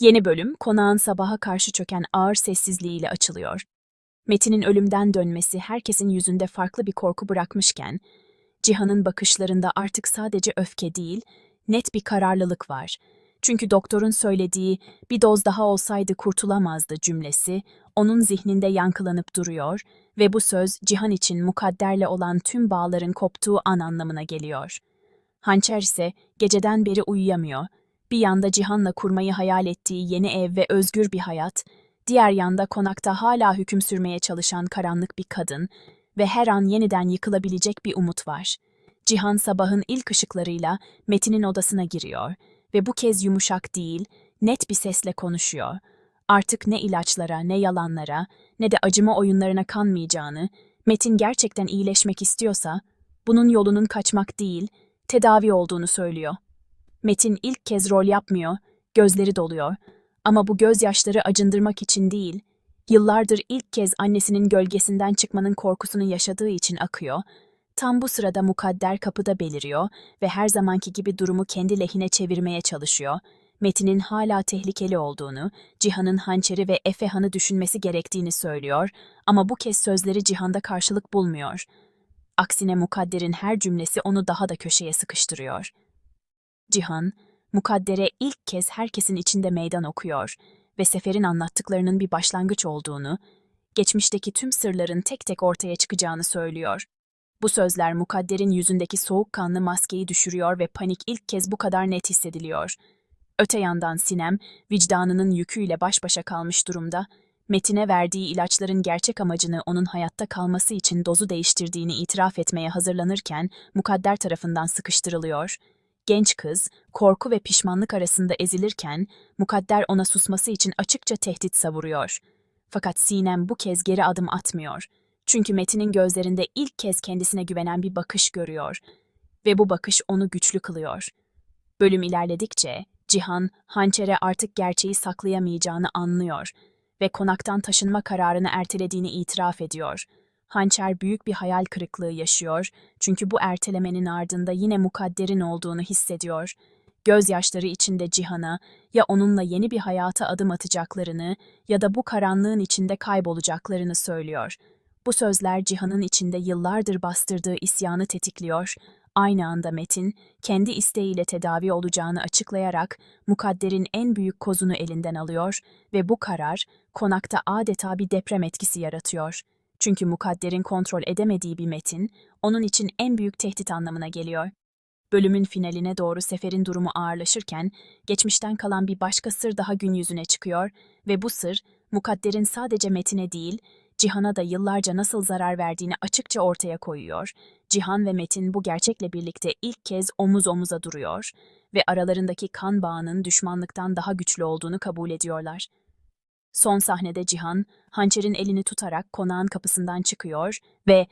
Yeni bölüm, konağın sabaha karşı çöken ağır sessizliğiyle açılıyor. Metin'in ölümden dönmesi herkesin yüzünde farklı bir korku bırakmışken, Cihan'ın bakışlarında artık sadece öfke değil, net bir kararlılık var. Çünkü doktorun söylediği bir doz daha olsaydı kurtulamazdı cümlesi, onun zihninde yankılanıp duruyor ve bu söz Cihan için mukadderle olan tüm bağların koptuğu an anlamına geliyor. Hançer ise geceden beri uyuyamıyor. Bir yanda Cihan'la kurmayı hayal ettiği yeni ev ve özgür bir hayat, diğer yanda konakta hala hüküm sürmeye çalışan karanlık bir kadın ve her an yeniden yıkılabilecek bir umut var. Cihan sabahın ilk ışıklarıyla Metin'in odasına giriyor ve bu kez yumuşak değil, net bir sesle konuşuyor. Artık ne ilaçlara, ne yalanlara, ne de acıma oyunlarına kanmayacağını, Metin gerçekten iyileşmek istiyorsa, bunun yolunun kaçmak değil, tedavi olduğunu söylüyor. Metin ilk kez rol yapmıyor, gözleri doluyor. Ama bu gözyaşları acındırmak için değil, yıllardır ilk kez annesinin gölgesinden çıkmanın korkusunu yaşadığı için akıyor. Tam bu sırada mukadder kapıda beliriyor ve her zamanki gibi durumu kendi lehine çevirmeye çalışıyor. Metin'in hala tehlikeli olduğunu, Cihan'ın hançeri ve Efehan'ı düşünmesi gerektiğini söylüyor ama bu kez sözleri Cihan'da karşılık bulmuyor. Aksine mukadderin her cümlesi onu daha da köşeye sıkıştırıyor. Cihan, Mukadder'e ilk kez herkesin içinde meydan okuyor ve Sefer'in anlattıklarının bir başlangıç olduğunu, geçmişteki tüm sırların tek tek ortaya çıkacağını söylüyor. Bu sözler Mukadder'in yüzündeki soğukkanlı maskeyi düşürüyor ve panik ilk kez bu kadar net hissediliyor. Öte yandan Sinem, vicdanının yüküyle baş başa kalmış durumda, Metin'e verdiği ilaçların gerçek amacını onun hayatta kalması için dozu değiştirdiğini itiraf etmeye hazırlanırken Mukadder tarafından sıkıştırılıyor. Genç kız, korku ve pişmanlık arasında ezilirken, Mukadder ona susması için açıkça tehdit savuruyor. Fakat Sinem bu kez geri adım atmıyor. Çünkü Metin'in gözlerinde ilk kez kendisine güvenen bir bakış görüyor. Ve bu bakış onu güçlü kılıyor. Bölüm ilerledikçe, Cihan, hançere artık gerçeği saklayamayacağını anlıyor ve konaktan taşınma kararını ertelediğini itiraf ediyor. Hançer büyük bir hayal kırıklığı yaşıyor çünkü bu ertelemenin ardında yine mukadderin olduğunu hissediyor. Gözyaşları içinde Cihan'a ya onunla yeni bir hayata adım atacaklarını ya da bu karanlığın içinde kaybolacaklarını söylüyor. Bu sözler Cihan'ın içinde yıllardır bastırdığı isyanı tetikliyor. Aynı anda Metin, kendi isteğiyle tedavi olacağını açıklayarak mukadderin en büyük kozunu elinden alıyor ve bu karar konakta adeta bir deprem etkisi yaratıyor. Çünkü mukadderin kontrol edemediği bir metin, onun için en büyük tehdit anlamına geliyor. Bölümün finaline doğru Sefer'in durumu ağırlaşırken, geçmişten kalan bir başka sır daha gün yüzüne çıkıyor ve bu sır, mukadderin sadece Metin'e değil, Cihan'a da yıllarca nasıl zarar verdiğini açıkça ortaya koyuyor. Cihan ve Metin bu gerçekle birlikte ilk kez omuz omuza duruyor ve aralarındaki kan bağının düşmanlıktan daha güçlü olduğunu kabul ediyorlar. Son sahnede Cihan, hançerin elini tutarak konağın kapısından çıkıyor ve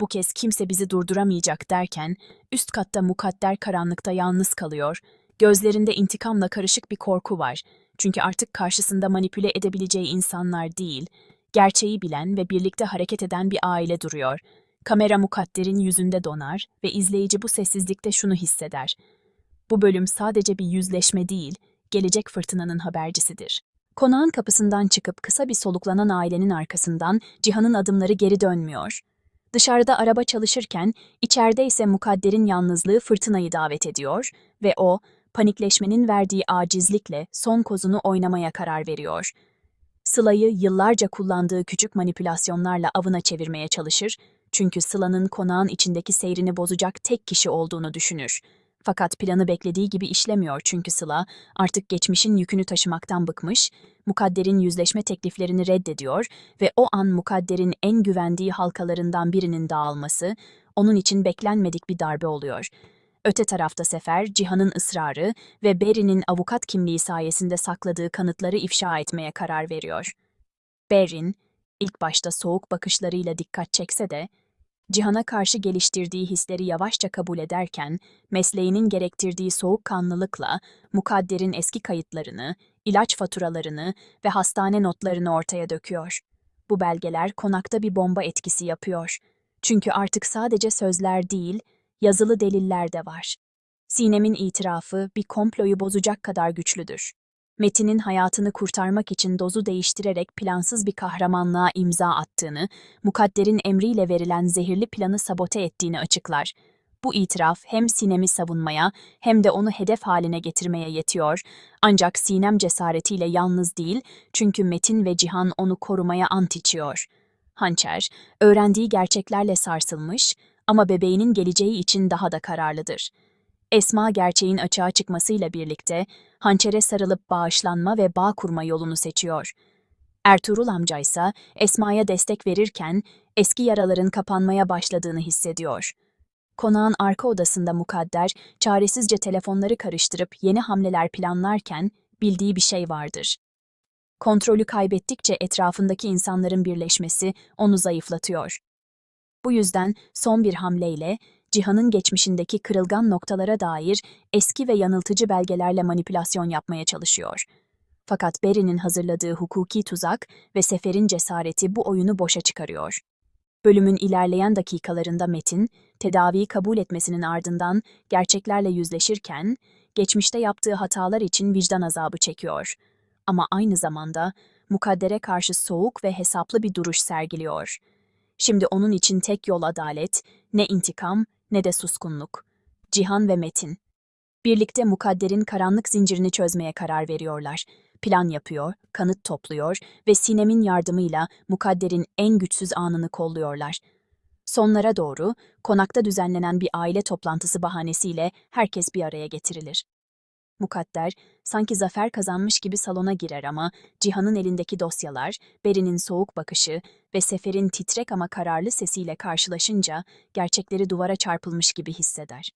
bu kez kimse bizi durduramayacak derken üst katta mukadder karanlıkta yalnız kalıyor. Gözlerinde intikamla karışık bir korku var. Çünkü artık karşısında manipüle edebileceği insanlar değil, gerçeği bilen ve birlikte hareket eden bir aile duruyor. Kamera mukadderin yüzünde donar ve izleyici bu sessizlikte şunu hisseder. Bu bölüm sadece bir yüzleşme değil, gelecek fırtınanın habercisidir. Konağın kapısından çıkıp kısa bir soluklanan ailenin arkasından Cihan'ın adımları geri dönmüyor. Dışarıda araba çalışırken, içeride ise mukadderin yalnızlığı fırtınayı davet ediyor ve o, panikleşmenin verdiği acizlikle son kozunu oynamaya karar veriyor. Sıla'yı yıllarca kullandığı küçük manipülasyonlarla avına çevirmeye çalışır, çünkü Sıla'nın konağın içindeki seyrini bozacak tek kişi olduğunu düşünür. Fakat planı beklediği gibi işlemiyor çünkü Sıla artık geçmişin yükünü taşımaktan bıkmış, Mukadder'in yüzleşme tekliflerini reddediyor ve o an Mukadder'in en güvendiği halkalarından birinin dağılması onun için beklenmedik bir darbe oluyor. Öte tarafta Sefer, Cihan'ın ısrarı ve Berry'nin avukat kimliği sayesinde sakladığı kanıtları ifşa etmeye karar veriyor. Berry'in, ilk başta soğuk bakışlarıyla dikkat çekse de, Cihan'a karşı geliştirdiği hisleri yavaşça kabul ederken, mesleğinin gerektirdiği soğukkanlılıkla mukadderin eski kayıtlarını, ilaç faturalarını ve hastane notlarını ortaya döküyor. Bu belgeler konakta bir bomba etkisi yapıyor. Çünkü artık sadece sözler değil, yazılı deliller de var. Sinem'in itirafı bir komployu bozacak kadar güçlüdür. Metin'in hayatını kurtarmak için dozu değiştirerek plansız bir kahramanlığa imza attığını, Mukadder'in emriyle verilen zehirli planı sabote ettiğini açıklar. Bu itiraf hem Sinem'i savunmaya hem de onu hedef haline getirmeye yetiyor. Ancak Sinem cesaretiyle yalnız değil çünkü Metin ve Cihan onu korumaya ant içiyor. Hançer, öğrendiği gerçeklerle sarsılmış ama bebeğinin geleceği için daha da kararlıdır. Esma gerçeğin açığa çıkmasıyla birlikte hançere sarılıp bağışlanma ve bağ kurma yolunu seçiyor. Ertuğrul amca ise Esma'ya destek verirken eski yaraların kapanmaya başladığını hissediyor. Konağın arka odasında mukadder, çaresizce telefonları karıştırıp yeni hamleler planlarken bildiği bir şey vardır. Kontrolü kaybettikçe etrafındaki insanların birleşmesi onu zayıflatıyor. Bu yüzden son bir hamleyle Cihan'ın geçmişindeki kırılgan noktalara dair eski ve yanıltıcı belgelerle manipülasyon yapmaya çalışıyor. Fakat Beri'nin hazırladığı hukuki tuzak ve Sefer'in cesareti bu oyunu boşa çıkarıyor. Bölümün ilerleyen dakikalarında Metin, tedaviyi kabul etmesinin ardından gerçeklerle yüzleşirken, geçmişte yaptığı hatalar için vicdan azabı çekiyor. Ama aynı zamanda mukaddere karşı soğuk ve hesaplı bir duruş sergiliyor. Şimdi onun için tek yol adalet, ne intikam ne de suskunluk. Cihan ve Metin. Birlikte mukadderin karanlık zincirini çözmeye karar veriyorlar. Plan yapıyor, kanıt topluyor ve Sinem'in yardımıyla mukadderin en güçsüz anını kolluyorlar. Sonlara doğru konakta düzenlenen bir aile toplantısı bahanesiyle herkes bir araya getirilir. Mukadder, sanki zafer kazanmış gibi salona girer ama Cihan'ın elindeki dosyalar, Beri'nin soğuk bakışı ve Sefer'in titrek ama kararlı sesiyle karşılaşınca gerçekleri duvara çarpılmış gibi hisseder.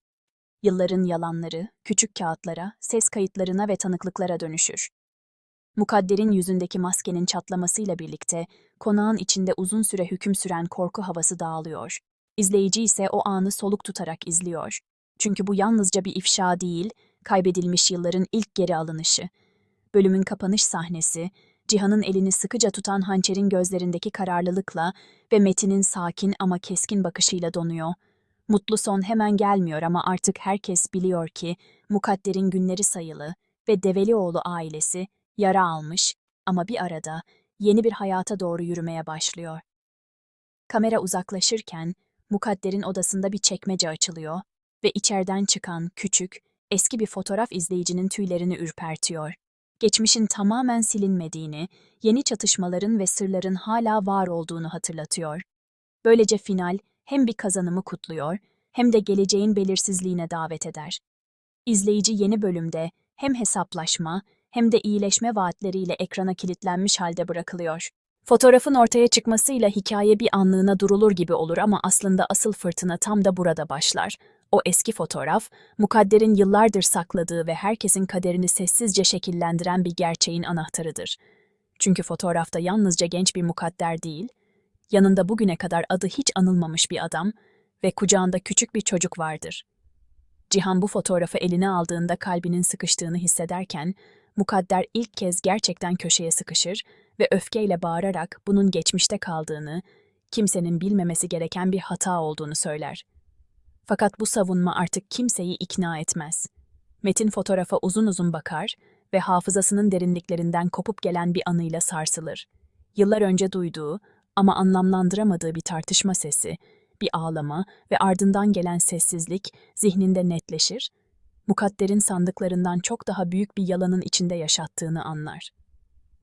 Yılların yalanları, küçük kağıtlara, ses kayıtlarına ve tanıklıklara dönüşür. Mukadder'in yüzündeki maskenin çatlamasıyla birlikte konağın içinde uzun süre hüküm süren korku havası dağılıyor. İzleyici ise o anı soluk tutarak izliyor. Çünkü bu yalnızca bir ifşa değil, kaybedilmiş yılların ilk geri alınışı. Bölümün kapanış sahnesi, Cihan'ın elini sıkıca tutan hançerin gözlerindeki kararlılıkla ve Metin'in sakin ama keskin bakışıyla donuyor. Mutlu son hemen gelmiyor ama artık herkes biliyor ki Mukadder'in günleri sayılı ve Develioğlu ailesi yara almış ama bir arada yeni bir hayata doğru yürümeye başlıyor. Kamera uzaklaşırken Mukadder'in odasında bir çekmece açılıyor ve içeriden çıkan küçük, eski bir fotoğraf izleyicinin tüylerini ürpertiyor. Geçmişin tamamen silinmediğini, yeni çatışmaların ve sırların hala var olduğunu hatırlatıyor. Böylece final hem bir kazanımı kutluyor hem de geleceğin belirsizliğine davet eder. İzleyici yeni bölümde hem hesaplaşma hem de iyileşme vaatleriyle ekrana kilitlenmiş halde bırakılıyor. Fotoğrafın ortaya çıkmasıyla hikaye bir anlığına durulur gibi olur ama aslında asıl fırtına tam da burada başlar. O eski fotoğraf, mukadderin yıllardır sakladığı ve herkesin kaderini sessizce şekillendiren bir gerçeğin anahtarıdır. Çünkü fotoğrafta yalnızca genç bir mukadder değil, yanında bugüne kadar adı hiç anılmamış bir adam ve kucağında küçük bir çocuk vardır. Cihan bu fotoğrafı eline aldığında kalbinin sıkıştığını hissederken, mukadder ilk kez gerçekten köşeye sıkışır ve öfkeyle bağırarak bunun geçmişte kaldığını, kimsenin bilmemesi gereken bir hata olduğunu söyler. Fakat bu savunma artık kimseyi ikna etmez. Metin fotoğrafa uzun uzun bakar ve hafızasının derinliklerinden kopup gelen bir anıyla sarsılır. Yıllar önce duyduğu ama anlamlandıramadığı bir tartışma sesi, bir ağlama ve ardından gelen sessizlik zihninde netleşir, mukadderin sandıklarından çok daha büyük bir yalanın içinde yaşattığını anlar.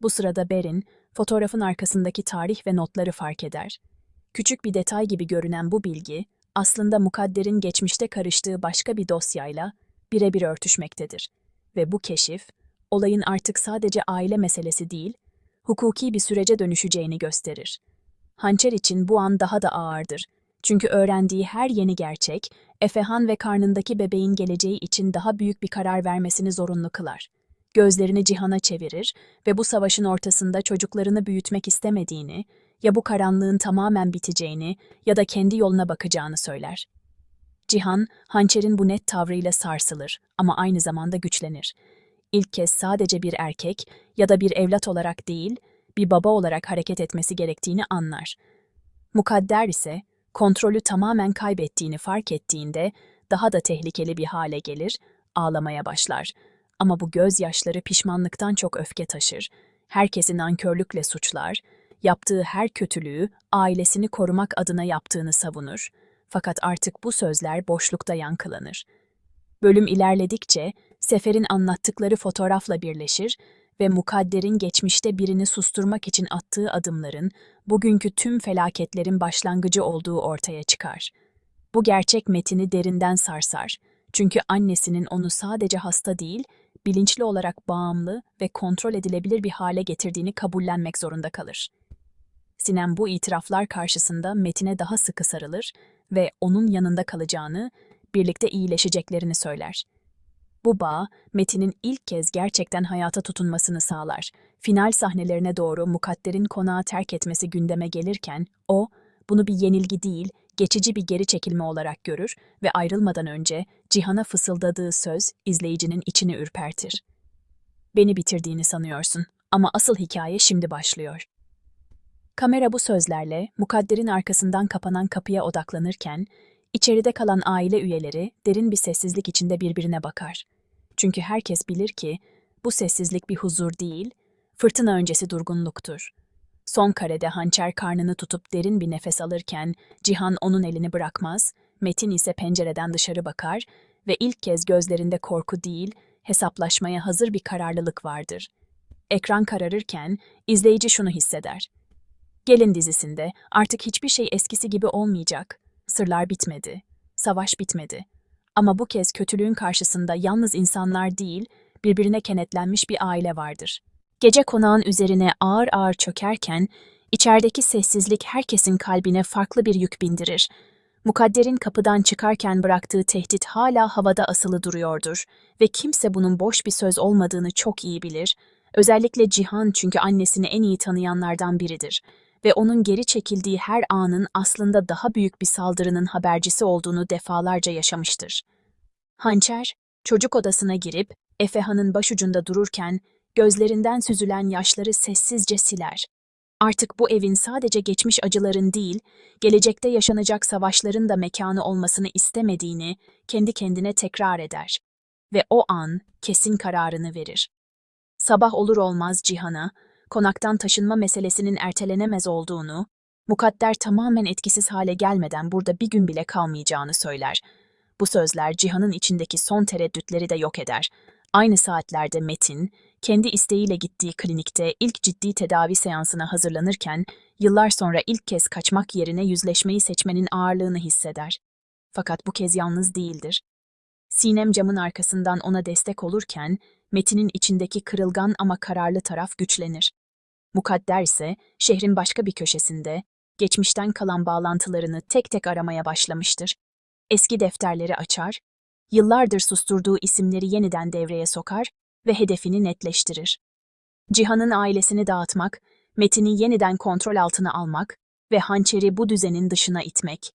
Bu sırada Berin, fotoğrafın arkasındaki tarih ve notları fark eder. Küçük bir detay gibi görünen bu bilgi, aslında mukadderin geçmişte karıştığı başka bir dosyayla birebir örtüşmektedir. Ve bu keşif, olayın artık sadece aile meselesi değil, hukuki bir sürece dönüşeceğini gösterir. Hançer için bu an daha da ağırdır. Çünkü öğrendiği her yeni gerçek, Efehan ve karnındaki bebeğin geleceği için daha büyük bir karar vermesini zorunlu kılar. Gözlerini Cihan'a çevirir ve bu savaşın ortasında çocuklarını büyütmek istemediğini, ya bu karanlığın tamamen biteceğini ya da kendi yoluna bakacağını söyler. Cihan, hançerin bu net tavrıyla sarsılır ama aynı zamanda güçlenir. İlk kez sadece bir erkek ya da bir evlat olarak değil, bir baba olarak hareket etmesi gerektiğini anlar. Mukadder ise kontrolü tamamen kaybettiğini fark ettiğinde daha da tehlikeli bir hale gelir, ağlamaya başlar. Ama bu gözyaşları pişmanlıktan çok öfke taşır. Herkesi nankörlükle suçlar, yaptığı her kötülüğü ailesini korumak adına yaptığını savunur. Fakat artık bu sözler boşlukta yankılanır. Bölüm ilerledikçe Sefer'in anlattıkları fotoğrafla birleşir ve Mukadder'in geçmişte birini susturmak için attığı adımların bugünkü tüm felaketlerin başlangıcı olduğu ortaya çıkar. Bu gerçek metini derinden sarsar. Çünkü annesinin onu sadece hasta değil, bilinçli olarak bağımlı ve kontrol edilebilir bir hale getirdiğini kabullenmek zorunda kalır. Sinem bu itiraflar karşısında Metin'e daha sıkı sarılır ve onun yanında kalacağını, birlikte iyileşeceklerini söyler. Bu bağ, Metin'in ilk kez gerçekten hayata tutunmasını sağlar. Final sahnelerine doğru Mukadder'in konağı terk etmesi gündeme gelirken, o, bunu bir yenilgi değil, geçici bir geri çekilme olarak görür ve ayrılmadan önce Cihan'a fısıldadığı söz izleyicinin içini ürpertir. Beni bitirdiğini sanıyorsun ama asıl hikaye şimdi başlıyor. Kamera bu sözlerle Mukadder'in arkasından kapanan kapıya odaklanırken, içeride kalan aile üyeleri derin bir sessizlik içinde birbirine bakar. Çünkü herkes bilir ki bu sessizlik bir huzur değil, fırtına öncesi durgunluktur. Son karede hançer karnını tutup derin bir nefes alırken Cihan onun elini bırakmaz, Metin ise pencereden dışarı bakar ve ilk kez gözlerinde korku değil, hesaplaşmaya hazır bir kararlılık vardır. Ekran kararırken izleyici şunu hisseder. Gelin dizisinde artık hiçbir şey eskisi gibi olmayacak. Sırlar bitmedi. Savaş bitmedi. Ama bu kez kötülüğün karşısında yalnız insanlar değil, birbirine kenetlenmiş bir aile vardır. Gece konağın üzerine ağır ağır çökerken, içerideki sessizlik herkesin kalbine farklı bir yük bindirir. Mukadder'in kapıdan çıkarken bıraktığı tehdit hala havada asılı duruyordur ve kimse bunun boş bir söz olmadığını çok iyi bilir. Özellikle Cihan çünkü annesini en iyi tanıyanlardan biridir ve onun geri çekildiği her anın aslında daha büyük bir saldırının habercisi olduğunu defalarca yaşamıştır. Hançer, çocuk odasına girip Efehan'ın başucunda dururken gözlerinden süzülen yaşları sessizce siler. Artık bu evin sadece geçmiş acıların değil, gelecekte yaşanacak savaşların da mekanı olmasını istemediğini kendi kendine tekrar eder. Ve o an kesin kararını verir. Sabah olur olmaz Cihan'a, konaktan taşınma meselesinin ertelenemez olduğunu, mukadder tamamen etkisiz hale gelmeden burada bir gün bile kalmayacağını söyler. Bu sözler Cihan'ın içindeki son tereddütleri de yok eder. Aynı saatlerde Metin, kendi isteğiyle gittiği klinikte ilk ciddi tedavi seansına hazırlanırken, yıllar sonra ilk kez kaçmak yerine yüzleşmeyi seçmenin ağırlığını hisseder. Fakat bu kez yalnız değildir. Sinem camın arkasından ona destek olurken, Metin'in içindeki kırılgan ama kararlı taraf güçlenir. Mukadder ise şehrin başka bir köşesinde, geçmişten kalan bağlantılarını tek tek aramaya başlamıştır. Eski defterleri açar, yıllardır susturduğu isimleri yeniden devreye sokar ve hedefini netleştirir. Cihan'ın ailesini dağıtmak, Metin'i yeniden kontrol altına almak ve hançeri bu düzenin dışına itmek.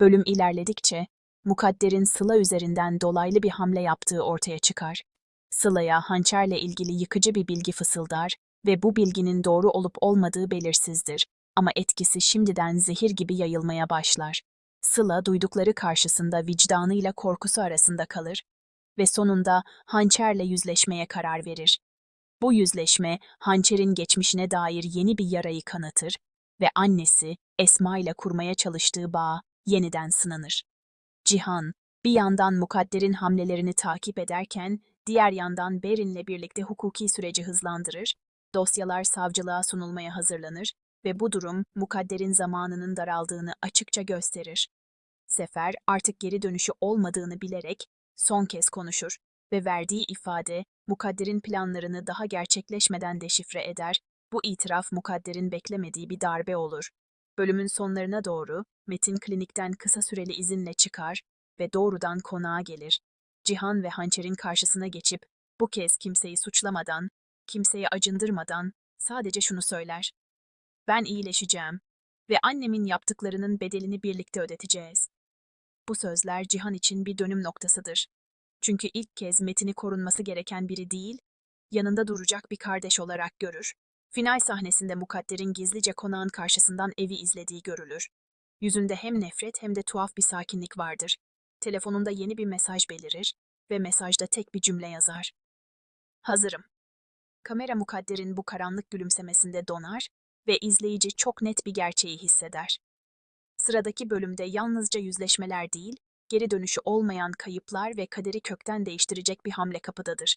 Bölüm ilerledikçe, Mukadder'in Sıla üzerinden dolaylı bir hamle yaptığı ortaya çıkar. Sıla'ya hançerle ilgili yıkıcı bir bilgi fısıldar ve bu bilginin doğru olup olmadığı belirsizdir ama etkisi şimdiden zehir gibi yayılmaya başlar. Sıla duydukları karşısında vicdanıyla korkusu arasında kalır ve sonunda hançerle yüzleşmeye karar verir. Bu yüzleşme hançerin geçmişine dair yeni bir yarayı kanatır ve annesi Esma ile kurmaya çalıştığı bağ yeniden sınanır. Cihan, bir yandan mukadderin hamlelerini takip ederken, diğer yandan Berin'le birlikte hukuki süreci hızlandırır, dosyalar savcılığa sunulmaya hazırlanır ve bu durum mukadderin zamanının daraldığını açıkça gösterir. Sefer artık geri dönüşü olmadığını bilerek son kez konuşur ve verdiği ifade mukadderin planlarını daha gerçekleşmeden deşifre eder, bu itiraf mukadderin beklemediği bir darbe olur. Bölümün sonlarına doğru Metin klinikten kısa süreli izinle çıkar ve doğrudan konağa gelir. Cihan ve Hançer'in karşısına geçip bu kez kimseyi suçlamadan, kimseyi acındırmadan sadece şunu söyler. Ben iyileşeceğim ve annemin yaptıklarının bedelini birlikte ödeteceğiz. Bu sözler Cihan için bir dönüm noktasıdır. Çünkü ilk kez Metin'i korunması gereken biri değil, yanında duracak bir kardeş olarak görür. Final sahnesinde Mukadder'in gizlice konağın karşısından evi izlediği görülür. Yüzünde hem nefret hem de tuhaf bir sakinlik vardır. Telefonunda yeni bir mesaj belirir ve mesajda tek bir cümle yazar. Hazırım. Kamera mukadderin bu karanlık gülümsemesinde donar ve izleyici çok net bir gerçeği hisseder. Sıradaki bölümde yalnızca yüzleşmeler değil, geri dönüşü olmayan kayıplar ve kaderi kökten değiştirecek bir hamle kapıdadır.